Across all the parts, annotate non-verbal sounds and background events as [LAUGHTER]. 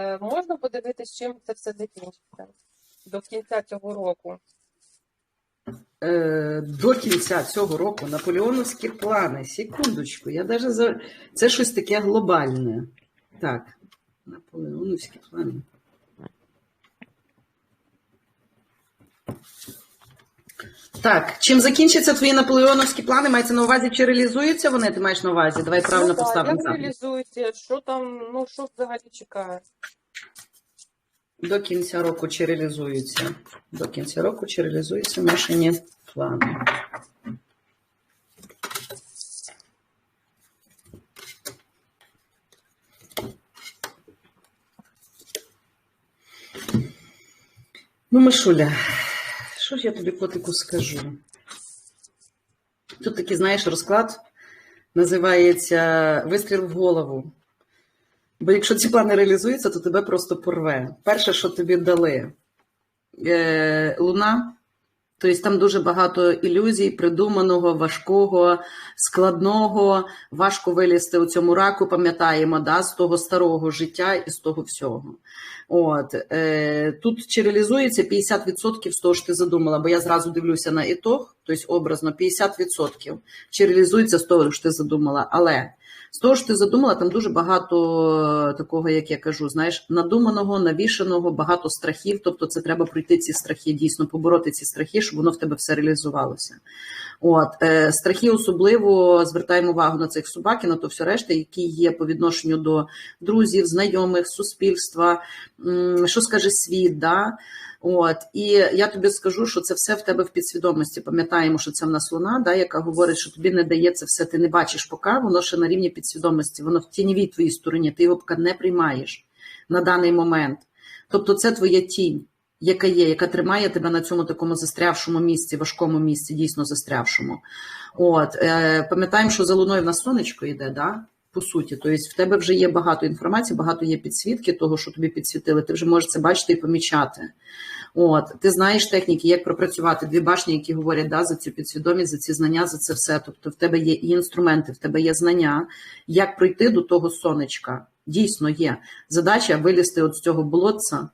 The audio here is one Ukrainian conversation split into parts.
е, можна подивитися, чим це все закінчиться до кінця цього року. Е, до кінця цього року наполеоновські плани. Секундочку, я навіть за це щось таке глобальне. Так, наполеоновські плани. Так, чим закінчаться твої наполеоновські плани? Мається на увазі, чи реалізуються вони? Ти маєш на увазі? Давай правильно ну, так, поставимо. як запит. реалізується, що там, ну що взагалі чекає? До кінця року чи реалізуються? До кінця року чи реалізуються наші плани? Ну, Мишуля, що ж я тобі котику скажу? Тут такий, знаєш, розклад називається вистріл в голову. Бо якщо ці плани реалізуються, то тебе просто порве. Перше, що тобі дали е, Луна, тобто там дуже багато ілюзій, придуманого, важкого, складного, важко вилізти у цьому раку, пам'ятаємо, да, з того старого життя і з того всього. От, е, тут чи реалізується 50% з того, що ти задумала, бо я зразу дивлюся на ітог, тобто образно 50%, чи реалізується з того, що ти задумала. Але з того, що ти задумала, там дуже багато такого, як я кажу, знаєш, надуманого, навішаного, багато страхів. Тобто, це треба пройти ці страхи, дійсно побороти ці страхи, щоб воно в тебе все реалізувалося. От е, страхи особливо звертаємо увагу на цих собак і на то все решта, які є по відношенню до друзів, знайомих, суспільства, що скаже світ. Да? От і я тобі скажу, що це все в тебе в підсвідомості. Пам'ятаємо, що це в нас луна, да, яка говорить, що тобі не дає це все, ти не бачиш поки, воно ще на рівні підсвідомості, воно в тіньовій твоїй стороні, ти його поки не приймаєш на даний момент. Тобто, це твоя тінь, яка є, яка тримає тебе на цьому такому застрявшому місці, важкому місці, дійсно застрявшому. От е, пам'ятаємо, що за луною в нас сонечко йде, да? По суті, тобто в тебе вже є багато інформації, багато є підсвітки того, що тобі підсвітили. Ти вже можеш це бачити і помічати. От ти знаєш техніки, як пропрацювати дві башні, які говорять да, за цю підсвідомість, за ці знання, за це все. Тобто, в тебе є і інструменти, в тебе є знання, як пройти до того сонечка. Дійсно є задача вилізти от з цього болотця,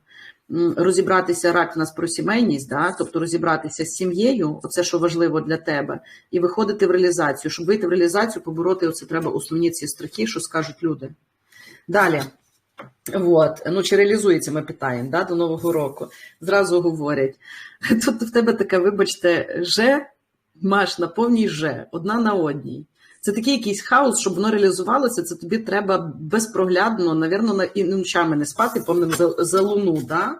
розібратися рак в нас про сімейність, да, тобто розібратися з сім'єю, оце що важливо для тебе, і виходити в реалізацію. Щоб вийти в реалізацію, побороти оце треба основні ці страхи, що скажуть люди. Далі. От, ну чи реалізується, ми питаємо да, до Нового року. Зразу говорять. Тут в тебе така, вибачте, же маш на повній же, одна на одній. Це такий якийсь хаос, щоб воно реалізувалося, це тобі треба безпроглядно, навірно, на- і ночами не спати, помним за, за луну, да?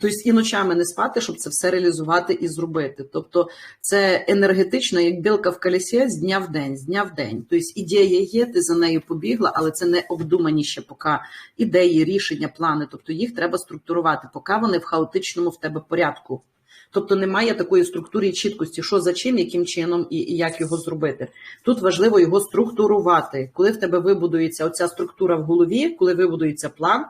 Тобто і ночами не спати, щоб це все реалізувати і зробити. Тобто це енергетично, як білка в колесі, з дня в день, з дня в день. Тобто ідея є, ти за нею побігла, але це не обдумані ще поки ідеї, рішення, плани. Тобто їх треба структурувати, поки вони в хаотичному в тебе порядку. Тобто немає такої структури і чіткості, що за чим, яким чином і, і як його зробити. Тут важливо його структурувати. Коли в тебе вибудується оця структура в голові, коли вибудується план.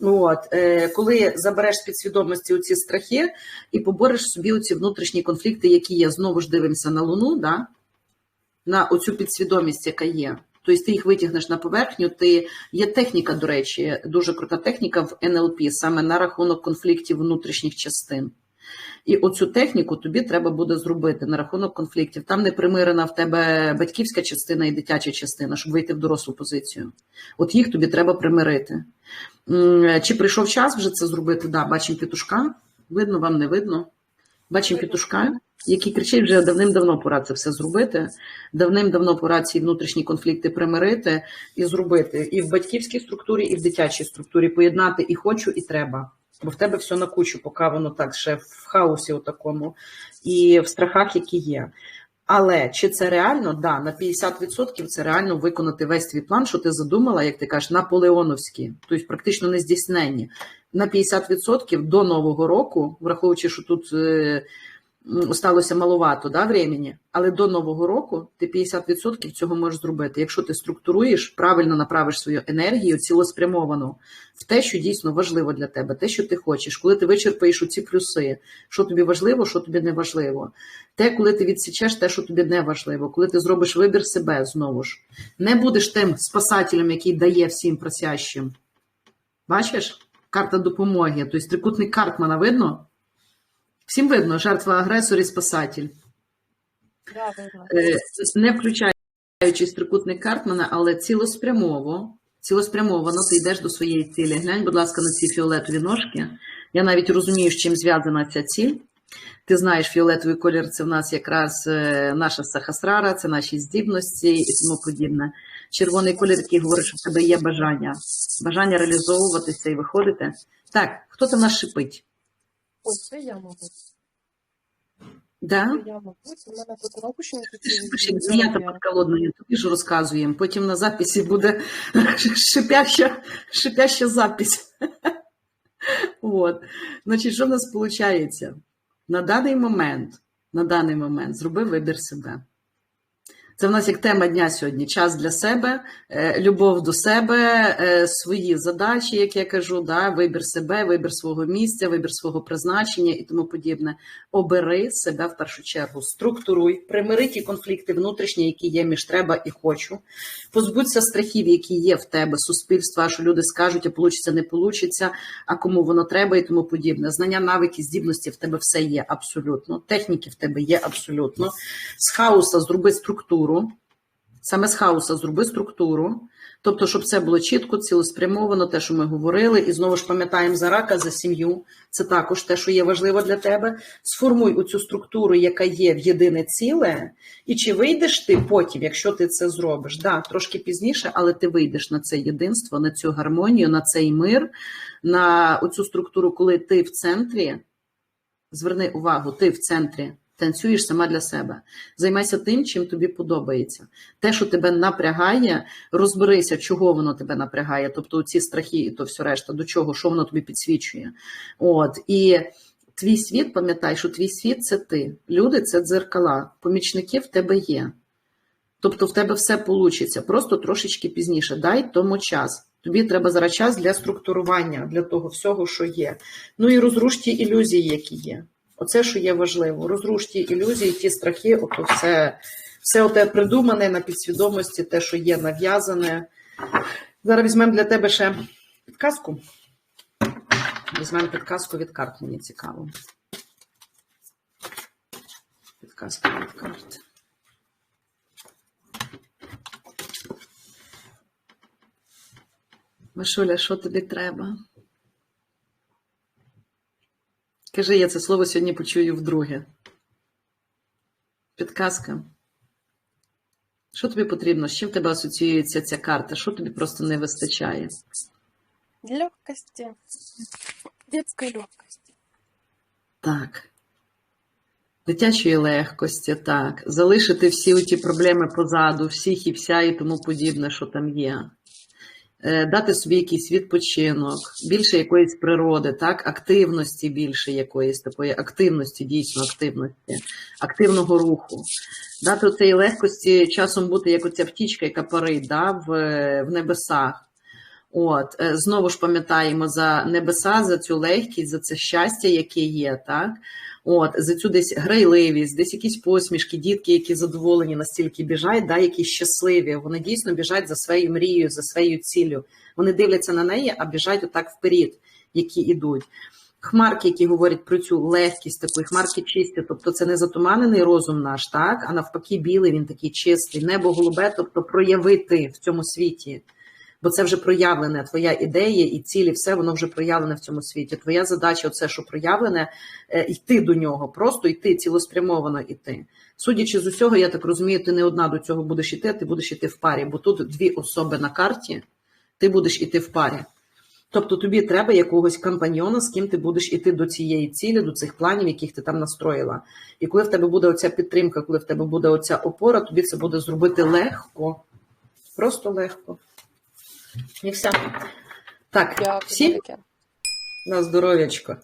От, е, коли забереш з підсвідомості оці страхи і побореш собі оці внутрішні конфлікти, які є, знову ж дивимося на Луну, да? на оцю підсвідомість, яка є. Тобто ти їх витягнеш на поверхню. Ти є техніка, до речі, дуже крута техніка в НЛП, саме на рахунок конфліктів внутрішніх частин. І оцю техніку тобі треба буде зробити на рахунок конфліктів. Там не примирена в тебе батьківська частина і дитяча частина, щоб вийти в дорослу позицію. От їх тобі треба примирити. Чи прийшов час вже це зробити? Да, бачимо петушка. Видно, вам не видно. Бачимо петушка, який кричить вже давним-давно пора це все зробити. Давним-давно пора ці внутрішні конфлікти примирити і зробити і в батьківській структурі, і в дитячій структурі поєднати і хочу, і треба. Бо в тебе все на кучу, поки воно так ще в хаосі, у такому, і в страхах, які є. Але чи це реально? Да, на 50% це реально виконати весь твій план, що ти задумала, як ти кажеш, наполеоновські, тобто практично не здійсненні. На 50% до Нового року, враховуючи, що тут сталося маловато да, времени, але до Нового року ти 50% цього можеш зробити. Якщо ти структуруєш, правильно направиш свою енергію цілеспрямовано в те, що дійсно важливо для тебе, те, що ти хочеш, коли ти вичерпаєш у ці плюси, що тобі важливо, що тобі не важливо. Те, коли ти відсічеш те, що тобі не важливо, коли ти зробиш вибір себе знову ж, не будеш тим спасателем, який дає всім просящим. Бачиш? карта допомоги. Тобто трикутник Карпмана видно? Всім видно, жертва агресор і спасатель. Да, видно. Е, не включаючи трикутник Картмана, але цілеспрямово, цілеспрямовано ти йдеш до своєї цілі. Глянь, будь ласка, на ці фіолетові ножки. Я навіть розумію, з чим зв'язана ця ціль. Ти знаєш, фіолетовий колір це в нас якраз е, наша сахасрара, це наші здібності і тому подібне. Червоний колір, який говорить, що в тебе є бажання, бажання реалізовуватися і виходити. Так, хто там нас шипить? Ой, це я, мабуть. Да? Я, мабуть. У мене тут наушники. Змія тобі ж розказуємо. Потім на записі буде [LAUGHS] шипяща, шипяща запись. [LAUGHS] От. Значить, що в нас виходить? На даний момент, на даний момент зроби вибір себе. Це в нас як тема дня сьогодні. Час для себе, е, любов до себе, е, свої задачі, як я кажу, да, вибір себе, вибір свого місця, вибір свого призначення і тому подібне. Обери себе в першу чергу, структуруй, примири ті конфлікти внутрішні, які є між треба і хочу. Позбудься страхів, які є в тебе, суспільства, що люди скажуть, а получиться, не получиться, а кому воно треба і тому подібне. Знання, навики, здібності в тебе все є абсолютно. Техніки в тебе є абсолютно. З хаоса зроби структуру. Саме з хаоса зроби структуру. Тобто, щоб це було чітко, цілеспрямовано, те, що ми говорили, і знову ж пам'ятаємо за рака, за сім'ю. Це також те, що є важливо для тебе. Сформуй оцю структуру, яка є в єдине ціле, і чи вийдеш ти потім, якщо ти це зробиш? Да, трошки пізніше, але ти вийдеш на це єдинство, на цю гармонію, на цей мир, на оцю структуру, коли ти в центрі. Зверни увагу, ти в центрі. Танцюєш сама для себе. Займайся тим, чим тобі подобається. Те, що тебе напрягає, розберися, чого воно тебе напрягає. Тобто ці страхи і то все решта, до чого, що воно тобі підсвічує. От і твій світ, пам'ятай, що твій світ це ти. Люди це дзеркала, помічники в тебе є. Тобто в тебе все вийде, просто трошечки пізніше. Дай тому час. Тобі треба зараз час для структурування, для того всього, що є. Ну і розруш ті ілюзії, які є. Оце, що є важливо. Розруш ті ілюзії, ті страхи, ото все, все оте придумане на підсвідомості, те, що є нав'язане. Зараз візьмемо для тебе ще підказку. Візьмемо підказку від карт, мені цікаво. Підказка від карт. Мишуля, що тобі треба? Кажи, я це слово сьогодні почую вдруге. Підказка. Що тобі потрібно? З чим в тебе асоціюється ця карта? Що тобі просто не вистачає? Легкості. Детської легкості. Так. Дитячої легкості, так. Залишити всі ті проблеми позаду, всіх і вся і тому подібне, що там є. Е, Дати собі якийсь відпочинок, більше якоїсь природи, так, активності більше якоїсь такої активності, дійсно активності, активного руху. Дати цієї легкості часом бути як оця втічка, яка парить да, в, в небесах. От, е, знову ж пам'ятаємо за небеса, за цю легкість, за це щастя, яке є, так? От, за цю десь грайливість, десь якісь посмішки, дітки, які задоволені настільки біжать, да, які щасливі. Вони дійсно біжать за своєю мрією, за своєю ціллю. Вони дивляться на неї, а біжать отак вперед, які йдуть. Хмарки, які говорять про цю легкість, такої хмарки чисті, тобто це не затуманений розум наш, так, а навпаки, білий, він такий чистий, небо голубе, тобто проявити в цьому світі. Бо це вже проявлене, твоя ідея і цілі, все воно вже проявлене в цьому світі. Твоя задача, оце, що проявлене, е, йти до нього, просто йти, цілеспрямовано йти. Судячи з усього, я так розумію, ти не одна до цього будеш йти, ти будеш йти в парі, бо тут дві особи на карті, ти будеш йти в парі. Тобто тобі треба якогось компаньйона, з ким ти будеш іти до цієї цілі, до цих планів, яких ти там настроїла. І коли в тебе буде оця підтримка, коли в тебе буде оця опора, тобі це буде зробити легко, просто легко. І все. Так, Дякую. всі велике. на здоров'ячко.